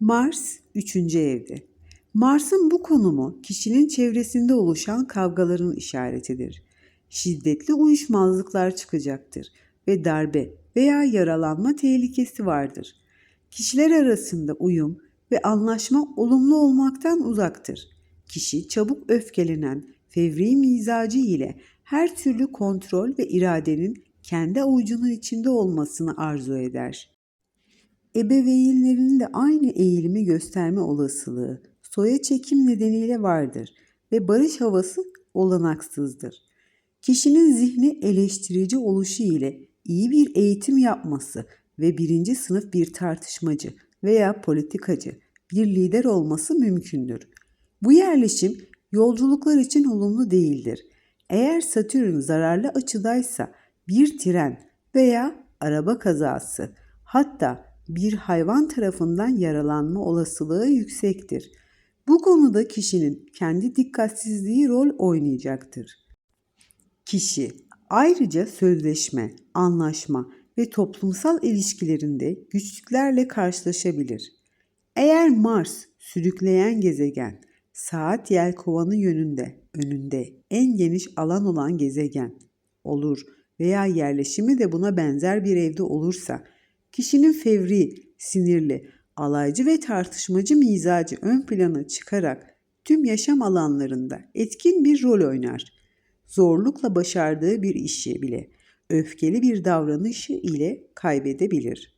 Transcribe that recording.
Mars 3. evde. Mars'ın bu konumu kişinin çevresinde oluşan kavgaların işaretidir. Şiddetli uyuşmazlıklar çıkacaktır ve darbe veya yaralanma tehlikesi vardır. Kişiler arasında uyum ve anlaşma olumlu olmaktan uzaktır. Kişi çabuk öfkelenen, fevri mizacı ile her türlü kontrol ve iradenin kendi avucunun içinde olmasını arzu eder. Ebeveynlerinin de aynı eğilimi gösterme olasılığı soya çekim nedeniyle vardır ve barış havası olanaksızdır. Kişinin zihni eleştirici oluşu ile iyi bir eğitim yapması ve birinci sınıf bir tartışmacı veya politikacı, bir lider olması mümkündür. Bu yerleşim yolculuklar için olumlu değildir. Eğer Satürn zararlı açıdaysa bir tren veya araba kazası hatta bir hayvan tarafından yaralanma olasılığı yüksektir. Bu konuda kişinin kendi dikkatsizliği rol oynayacaktır. Kişi ayrıca sözleşme, anlaşma ve toplumsal ilişkilerinde güçlüklerle karşılaşabilir. Eğer Mars sürükleyen gezegen, saat yelkovanı yönünde, önünde en geniş alan olan gezegen olur veya yerleşimi de buna benzer bir evde olursa, kişinin fevri, sinirli, alaycı ve tartışmacı mizacı ön plana çıkarak tüm yaşam alanlarında etkin bir rol oynar. Zorlukla başardığı bir işi bile öfkeli bir davranışı ile kaybedebilir.